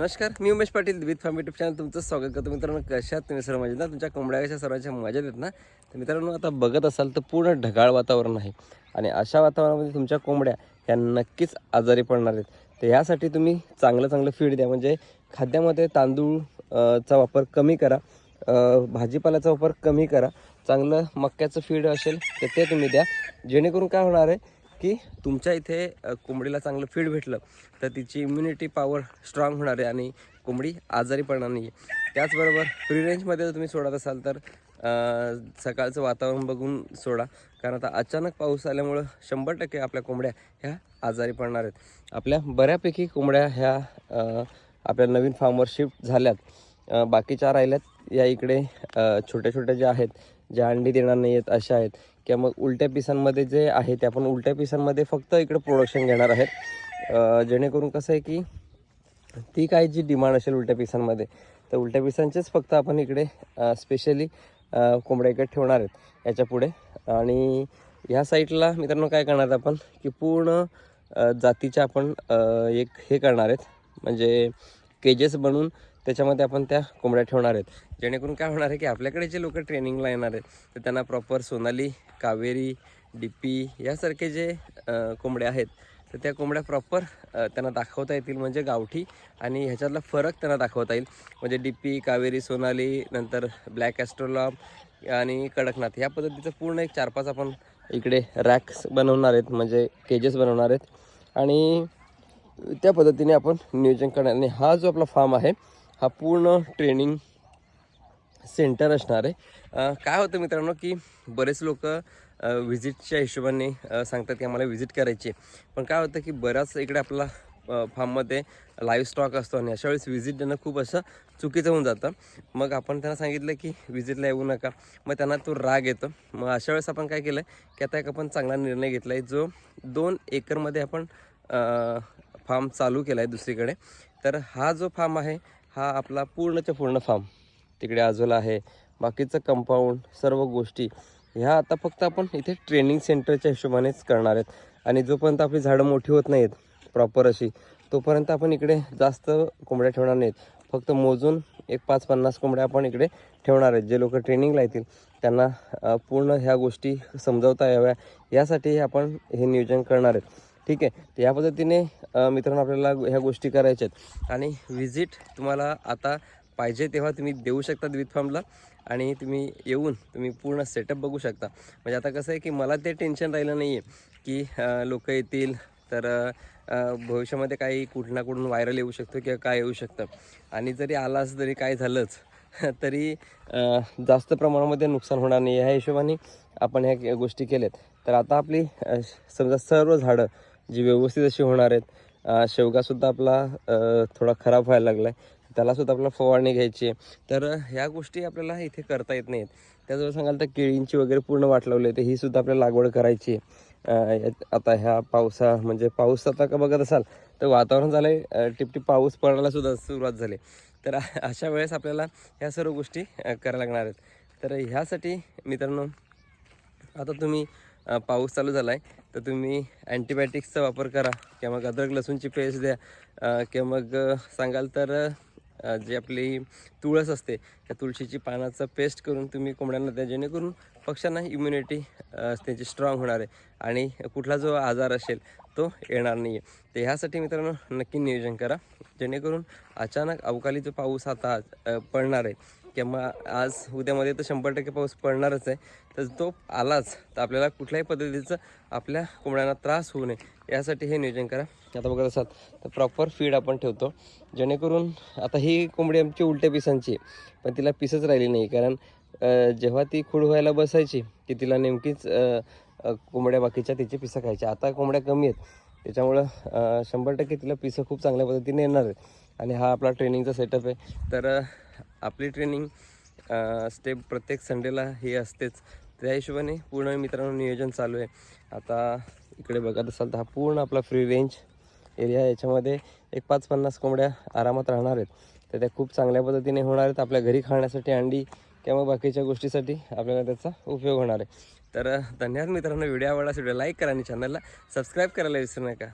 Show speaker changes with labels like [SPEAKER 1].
[SPEAKER 1] नमस्कार मी Umesh Patil with farm YouTube channel तुमचं स्वागत करतो. मित्रांनो कशात तुम्ही सर्व? मजेत ना? तुमच्या कोंबड्या कशा? सर्वांच्या मजेत आहेत ना? तर मित्रांनो आता बघत असाल तर पूर्ण ढगाळ वातावरण आहे. आणि अशा वातावरणामध्ये तुमच्या कोंबड्या ह्या नक्कीच आजारी पडणार आहेत. तर यासाठी तुम्ही चांगलं चांगलं फीड द्या. म्हणजे खाद्यामध्ये तांदूळ चा वापर कमी करा. भाजीपाल्याचा वापर कमी करा. चांगलं मक्याचं फीड असेल तर ते तुम्ही द्या. जेणेकरून काय होणार आहे? की तुमच्या इथे कोंबडीला चांगलं फीड भेटलं तर तिची इम्युनिटी पॉवर स्ट्रॉंग होणार आहे आणि कोंबडी आजारी पडणार नाही आहे त्याचबरोबर फ्री रेंजमध्ये जर तुम्ही सोडत असाल तर सकाळचं वातावरण बघून सोडा. कारण आता अचानक पाऊस आल्यामुळं शंभर टक्के आपल्या कोंबड्या ह्या आजारी पडणार आहेत. आपल्या बऱ्यापैकी कोंबड्या ह्या आपल्या नवीन फार्मवर शिफ्ट झाल्यात. अ, बाकीच्या राहिल्यात या इकडे छोट्या छोट्या ज्या आहेत ज्या अंडी देणार नाही आहेत अशा आहेत. किंवा मग उलट्या पिसांमध्ये जे आहे ते आपण उलट्या पिसांमध्ये फक्त इकडं प्रोडक्शन घेणार आहेत. जेणेकरून कसं आहे की ती काय जी डिमांड असेल उलट्या पिसांमध्ये तर उलट्या पिसांचेच फक्त आपण इकडे स्पेशली कोंबड्या इकडे ठेवणार आहेत याच्यापुढे. आणि ह्या साईडला मित्रांनो काय करणार आहेत आपण की पूर्ण जातीच्या आपण एक हे करणार आहेत. म्हणजे केजेस बनवून त्याच्यामध्ये आपण त्या कोंबड्या ठेवणार आहेत. जेणेकरून काय होणार आहे की आपल्याकडे जे लोक ट्रेनिंगला येणार आहेत तर त्यांना प्रॉपर सोनाली कावेरी डिप्पी यासारखे जे कोंबड्या आहेत तर त्या कोंबड्या प्रॉपर त्यांना दाखवता येतील म्हणजे गावठी आणि ह्याच्यातला फरक त्यांना दाखवता येईल. म्हणजे डिप्पी कावेरी सोनाली नंतर ब्लॅक ॲस्ट्रोलॉम आणि कडकनाथ ह्या पद्धतीचं पूर्ण एक चार पाच आपण इकडे रॅक्स बनवणार आहेत म्हणजे केजेस बनवणार आहेत. आणि त्या पद्धतीने आपण नियोजन करणार. आणि हा जो आपला फार्म आहे हा पूर्ण ट्रेनिंग सेंटर असणार आहे. काय होतं मित्रांनो की बरेच लोक व्हिजिटच्या हिशोबाने सांगतात की आम्हाला व्हिजिट करायची आहे. पण काय होतं की बऱ्याच इकडे आपला फार्ममध्ये लाईव्ह स्टॉक असतो आणि अशा वेळेस व्हिजिट देणं खूप असं चुकीचं होऊन जातं. मग आपण त्यांना सांगितलं की व्हिजिटला येऊ नका. मग त्यांना तो राग येतो. मग अशा वेळेस आपण काय केलं की आता एक आपण चांगला निर्णय घेतला आहे जो दोन एकरमध्ये आपण फार्म चालू केला आहे दुसरीकडे. तर हा जो फार्म आहे हा आपला पूर्णच्या पूर्ण फार्म तिकडे आजूला आहे बाकीचं कंपाऊंड सर्व गोष्टी. ह्या आता फक्त आपण इथे ट्रेनिंग सेंटरच्या हिशोबानेच करणार आहेत. आणि जोपर्यंत आपली झाडं मोठी होत नाहीत प्रॉपर अशी तोपर्यंत आपण इकडे जास्त कोंबड्या ठेवणार नाहीत. फक्त मोजून एक पाच पन्नास कोंबड्या आपण इकडे ठेवणार आहेत. जे लोक ट्रेनिंगला येतील त्यांना पूर्ण ह्या गोष्टी समजावता याव्या. यासाठी आपण हे नियोजन करणार आहेत. ठीक आहे. तर या पद्धतीने मित्रांनो आपल्याला ह्या गोष्टी करायच्या आहेत. आणि व्हिजिट तुम्हाला आता पाहिजे तेव्हा तुम्ही देऊ शकता विथ फार्मला आणि तुम्ही येऊन तुम्ही पूर्ण सेटअप बघू शकता. म्हणजे आता कसं आहे की मला ते टेन्शन राहिलं नाही आहे की लोक येतील तर भविष्यामध्ये काही कुठं ना कुठून व्हायरल येऊ शकतो किंवा काय येऊ शकतं. आणि जरी आलाच तरी काय झालंच तरी जास्त प्रमाणामध्ये नुकसान होणार नाही. ह्या हिशोबाने आपण ह्या गोष्टी केल्यात. तर आता आपली समजा सर्व झाडं जी व्यवस्थित अशी होणार आहेत. शेवगासुद्धा आपला थोडा खराब व्हायला लागला आहे त्यालासुद्धा आपल्याला फवारणी घ्यायची आहे. तर ह्या गोष्टी आपल्याला इथे करता येत नाहीत. त्याचबरोबर सांगाल तर केळींची वगैरे पूर्ण वाट लावली आहे तर ही सुद्धा आपल्याला लागवड करायची आहे. आता ह्या पावसा म्हणजे पाऊस आता का बघत असाल तर वातावरण झालं आहे टिपटिप पाऊस पडायलासुद्धा सुरुवात झाली. तर अशा वेळेस आपल्याला ह्या सर्व गोष्टी करायला लागणार आहेत. तर ह्यासाठी मित्रांनो आता तुम्ही पाऊस चालू झाला आहे तर तुम्ही अँटीबायोटिक्सचा वापर करा किंवा मग अद्रक लसूणची पेस्ट द्या. किंवा मग सांगाल तर जे जी आपली तुळस असते त्या तुळशीची पानाचं पेस्ट करून तुम्ही कोंबड्यांना द्या जेणेकरून पक्ष्यांना इम्युनिटी त्यांची स्ट्रॉंग होणार आहे. आणि कुठला जो आजार असेल तो येणार नाही आहे तर ह्यासाठी मित्रांनो नक्की नियोजन करा जेणेकरून अचानक अवकाळी जो पाऊस आता पडणार आहे किंवा आज उद्यामध्ये तर शंभर टक्के पाऊस पडणारच आहे. तर तो आलाच तर आपल्याला कुठल्याही पद्धतीचं आपल्या कोंबड्यांना त्रास होऊ नये. यासाठी हे नियोजन करा. आता बघत असाल तर प्रॉपर फीड आपण ठेवतो. जेणेकरून आता ही कोंबडी आमची उलट्या पिसांची आहे पण तिला पिसच राहिली नाही. कारण जेव्हा ती खूड व्हायला बसायची की तिला नेमकीच कोंबड्या बाकीच्या तिचे पिसं खायच्या आता कोंबड्या कमी आहेत. त्याच्यामुळं शंभर टक्के तिला पिसं खूप चांगल्या पद्धतीने येणार आहेत. आणि हा आपला ट्रेनिंगचा सेटअप आहे. तर आपली ट्रेनिंग स्टेप प्रत्येक संडेला हे असतेच. त्या हिशोबाने पूर्ण मित्रांनो नियोजन चालू आहे. आता इकडे बघत असाल तर हा पूर्ण आपला फ्री रेंज एरिया याच्यामध्ये एक पाच पन्नास कोंबड्या आरामात राहणार आहेत. तर त्या खूप चांगल्या पद्धतीने होणार आहेत. आपल्या घरी खाण्यासाठी अंडी किंवा बाकीच्या गोष्टीसाठी आपल्याला त्याचा उपयोग होणार आहे. तर धन्यवाद मित्रांनो. व्हिडिओ आवडला व्हिडिओ लाईक करा आणि चॅनलला सबस्क्राईब करायला विसरू नका.